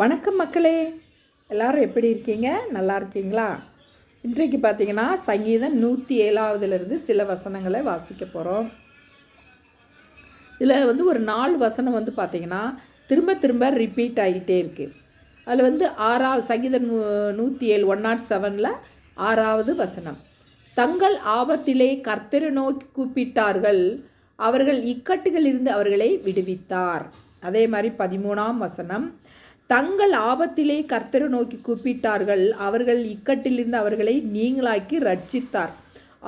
வணக்கம் மக்களே. எல்லாரும் எப்படி இருக்கீங்க? நல்லா இருக்கீங்களா? இன்றைக்கு பார்த்தீங்கன்னா சங்கீதம் நூற்றி ஏழாவதுலேருந்து சில வசனங்களை வாசிக்க போகிறோம் இதில் வந்து ஒரு நாலு வசனம் வந்து பார்த்திங்கன்னா திரும்ப திரும்ப ரிப்பீட் ஆகிட்டே இருக்குது அதில் வந்து ஆறாவது சங்கீதம் நூ நூற்றி ஏழு ஒன் நாட் செவனில் ஆறாவது வசனம். தங்கள் ஆபத்திலே கர்த்தரை நோக்கி கூப்பிட்டார்கள். அவர்கள் இக்கட்டுகளிலிருந்து அவர்களை விடுவித்தார். அதே மாதிரி பதிமூணாம் வசனம். தங்கள் ஆபத்திலே கர்த்தரை நோக்கி கூப்பிட்டார்கள். அவர்கள் இக்கட்டிலிருந்து அவர்களை நீங்களாக்கி ரட்சித்தார்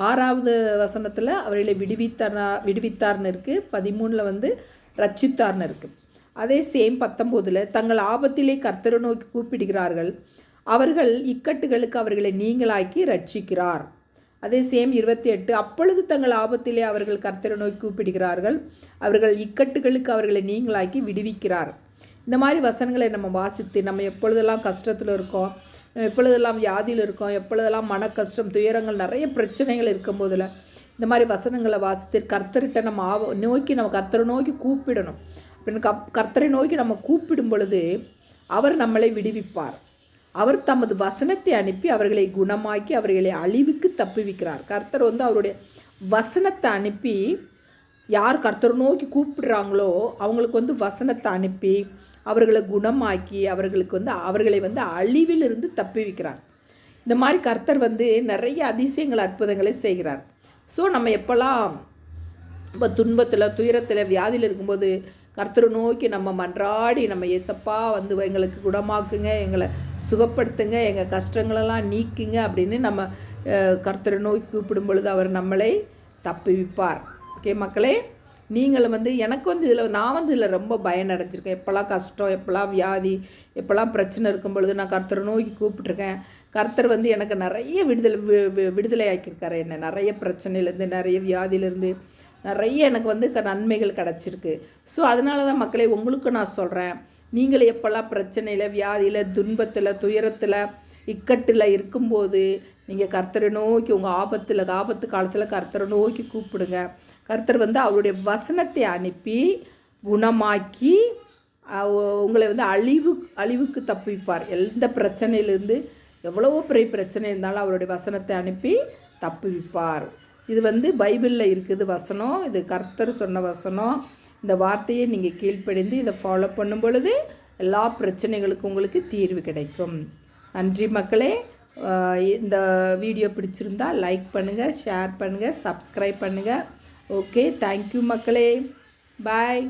ஆறாவது வசனத்தில் அவர்களை விடுவித்தார் விடுவித்தார்னு இருக்குது பதிமூணில் வந்து ரட்சித்தார்னு இருக்குது அதே சேம் பத்தொம்போதில் தங்கள் ஆபத்திலே கர்த்தரை நோக்கி கூப்பிடுகிறார்கள். அவர்கள் இக்கட்டுகளுக்கு அவர்களை நீங்களாக்கி ரட்சிக்கிறார் அதே சேம் இருபத்தி எட்டு. அப்பொழுது தங்கள் ஆபத்திலே அவர்கள் கர்த்தரை நோக்கி கூப்பிடுகிறார்கள். அவர்கள் இக்கட்டுகளுக்கு அவர்களை நீங்களாக்கி விடுவிக்கிறார். இந்த மாதிரி வசனங்களை நம்ம வாசித்து நம்ம எப்பொழுதெல்லாம் கஷ்டத்தில் இருக்கோம் எப்பொழுதெல்லாம் வியாதியில் இருக்கோம் எப்பொழுதெல்லாம் மன கஷ்டம் துயரங்கள் நிறைய பிரச்சனைகள் இருக்கும் போதில் இந்த மாதிரி வசனங்களை வாசித்து கர்த்தர்கிட்ட நம்ம ஆவ நோக்கி நம்ம கர்த்தரை நோக்கி கூப்பிடணும். அப்படின்னு கப் கர்த்தரை நோக்கி நம்ம கூப்பிடும் பொழுது அவர் நம்மளை விடுவிப்பார். அவர் தமது வசனத்தை அனுப்பி அவர்களை குணமாக்கி அவர்களை அழிவுக்கு தப்புவிக்கிறார். கர்த்தர் வந்து அவருடைய வசனத்தை அனுப்பி யார் கர்த்தர் நோக்கி கூப்பிடுறாங்களோ அவங்களுக்கு வந்து வசனத்தை அனுப்பி அவர்களை குணமாக்கி அவர்களுக்கு வந்து அவர்களை வந்து அழிவிலிருந்து தப்பி வைக்கிறார். இந்த மாதிரி கர்த்தர் வந்து நிறைய அதிசயங்கள் அற்புதங்களை செய்கிறார். ஸோ நம்ம எப்போல்லாம் இப்போ துன்பத்தில் துயரத்தில் வியாதியில் இருக்கும்போது கர்த்தரை நோக்கி நம்ம மன்றாடி நம்ம எசப்பாக வந்து எங்களுக்கு குணமாக்குங்க எங்களை சுகப்படுத்துங்க எங்கள் கஷ்டங்களெல்லாம் நீக்குங்க அப்படின்னு நம்ம கர்த்தரை நோக்கி கூப்பிடும் பொழுது அவர் நம்மளை தப்புவிப்பார் ஓகே மக்களே நீங்களும் வந்து எனக்கு வந்து இதில் நான் வந்து இதில் ரொம்ப பயன் அடைஞ்சிருக்கேன். எப்போல்லாம் கஷ்டம் எப்போல்லாம் வியாதி எப்போல்லாம் பிரச்சனை இருக்கும் பொழுது நான் கர்த்தரை நோக்கி கூப்பிட்ருக்கேன் கர்த்தர் வந்து எனக்கு நிறைய விடுதலை விடுதலை ஆக்கியிருக்காரு என்ன. நிறைய பிரச்சனையிலேருந்து நிறைய வியாதியிலேருந்து நிறைய எனக்கு வந்து க நன்மைகள் கிடச்சிருக்கு. ஸோ அதனால தான் மக்களே உங்களுக்கு நான் சொல்கிறேன் நீங்கள் எப்போல்லாம் பிரச்சனையில் வியாதியில் துன்பத்தில் துயரத்தில் இக்கட்டில் இருக்கும்போது நீங்கள் கர்த்தரை நோக்கி உங்கள் ஆபத்தில் ஆபத்து காலத்தில் கர்த்தரை நோக்கி கூப்பிடுங்க. கர்த்தர் வந்து அவருடைய வசனத்தை அனுப்பி குணமாக்கி உங்களை வந்து அழிவு அழிவுக்கு தப்பிப்பார். எந்த பிரச்சனையிலேருந்து எவ்வளவோ பெரிய பிரச்சனை இருந்தாலும் அவருடைய வசனத்தை அனுப்பி தப்புவிப்பார் இது வந்து பைபிளில் இருக்குது வசனம். இது கர்த்தர் சொன்ன வசனம். இந்த வார்த்தையை நீங்கள் கீழ்ப்படிந்து இதை ஃபாலோ பண்ணும் பொழுது எல்லா பிரச்சனைகளுக்கும் உங்களுக்கு தீர்வு கிடைக்கும். நன்றி மக்களே. இந்த வீடியோ பிடிச்சிருந்தா லைக் பண்ணுங்கள் ஷேர் பண்ணுங்கள் சப்ஸ்கிரைப் பண்ணுங்கள் ஓகே தேங்க்யூ மக்களே. பாய்